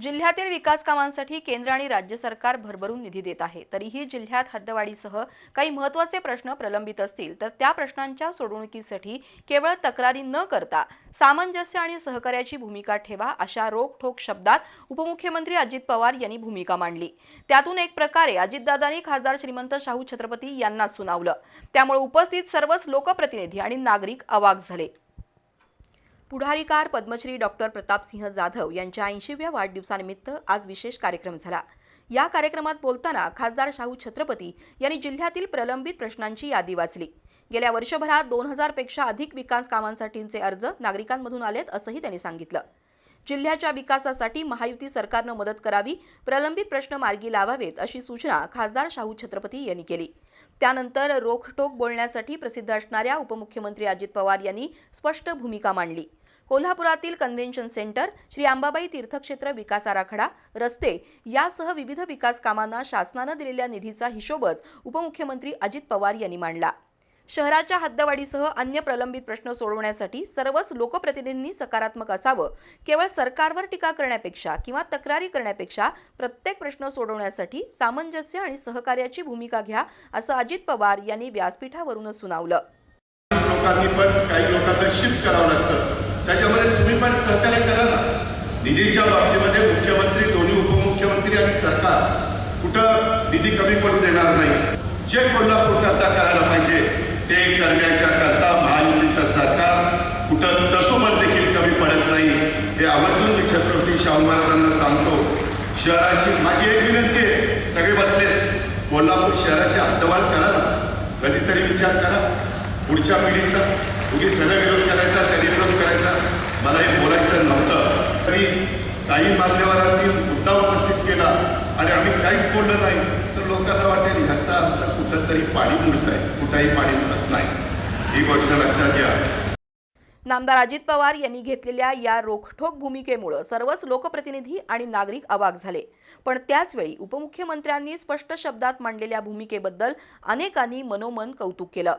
जिल्ह्यातील विकास कामांसाठी केंद्र आणि राज्य सरकार भरभरून निधी देत आहे. तरीही जिल्ह्यात हद्दवाढीसह काही महत्त्वाचे प्रश्न प्रलंबित असतील तर त्या प्रश्नांच्या सोडवणुकीसाठी केवळ तक्रारी न करता सामंजस्य आणि सहकार्याची भूमिका ठेवा अशा रोखठोक शब्दात उपमुख्यमंत्री अजित पवार यांनी भूमिका मांडली. त्यातून एक प्रकारे अजितदादांनी खासदार श्रीमंत शाहू छत्रपती यांना सुनावलं. त्यामुळे उपस्थित सर्वच लोकप्रतिनिधी आणि नागरिक अवाक झाले. पुढारीकार पद्मश्री डॉक्टर प्रतापसिंह जाधव यांच्या ऐंशीव्या वाढदिवसानिमित्त आज विशेष कार्यक्रम झाला. या कार्यक्रमात बोलताना खासदार शाहू छत्रपती यांनी जिल्ह्यातील प्रलंबित प्रश्नांची यादी वाचली. गेल्या वर्षभरात दोन हजारपेक्षा अधिक विकास कामांसाठीचे अर्ज नागरिकांमधून आलेत असंही त्यांनी सांगितलं. जिल्ह्याच्या विकासासाठी महायुती सरकारनं मदत करावी प्रलंबित प्रश्न मार्गी लावावेत अशी सूचना खासदार शाहू छत्रपती यांनी केली. त्यानंतर रोखटोक बोलण्यासाठी प्रसिद्ध असणाऱ्या उपमुख्यमंत्री अजित पवार यांनी स्पष्ट भूमिका मांडली. कोल्हापुरातील कन्व्हेन्शन सेंटर श्री अंबाबाई तीर्थक्षेत्र विकास आराखडा रस्ते यासह विविध विकास कामांना शासनानं दिलेल्या निधीचा हिशोबच उपमुख्यमंत्री अजित पवार यांनी मांडला. शहराच्या हद्दवाढीसह अन्य प्रलंबित प्रश्न सोडवण्यासाठी सर्वच लोकप्रतिनिधींनी सकारात्मक असावं. केवळ सरकारवर टीका करण्यापेक्षा किंवा तक्रारी करण्यापेक्षा प्रत्येक प्रश्न सोडवण्यासाठी सामंजस्य आणि सहकार्याची भूमिका घ्या असं अजित पवार यांनी व्यासपीठावरूनच सुनावलं. लोकांनी पण काही लोकांना शिफ्ट करावं लागतं. त्याच्यामध्ये तुम्ही पण सहकार्य करा ना. निधीच्या बाबतीमध्ये मुख्यमंत्री दोन्ही उपमुख्यमंत्री आणि सरकार कुठं निधी कमी पडू देणार नाही. जे कोल्हापूर करता करायला पाहिजे ते करण्याच्या करता महायुतीचं सरकार कुठं तसोबत देखील कमी पडत नाही हे आवर्जून मी छत्रपती शाहू महाराजांना सांगतो. शहराची माझी एक विनंती आहे सगळे बसले. कोल्हापूर शहराची हद्दवाढ करा ना. कधीतरी विचार करा. पुढच्या पिढीचा उगी सगळं विरोध करायचा तरी विरोध करायचा. मला हे बोलायचं नव्हतं. तरी काही मान्यवरांनी आणि आम्ही काहीच बोललं नाही. तर लोकांना वाटेल ह्याचा अर्थ कुठं तरी पाणी मुडत आहे. कुठंही पाणी मुडत नाही. ही गोष्ट लक्षात घ्या. नामदार अजित पवार यांनी घेतलेल्या या रोखठोक भूमिकेमुळे सर्वच लोकप्रतिनिधी आणि नागरिक अवाक झाले. पण त्याचवेळी उपमुख्यमंत्र्यांनी स्पष्ट शब्दात मांडलेल्या भूमिकेबद्दल अनेकांनी मनोमन कौतुक केलं.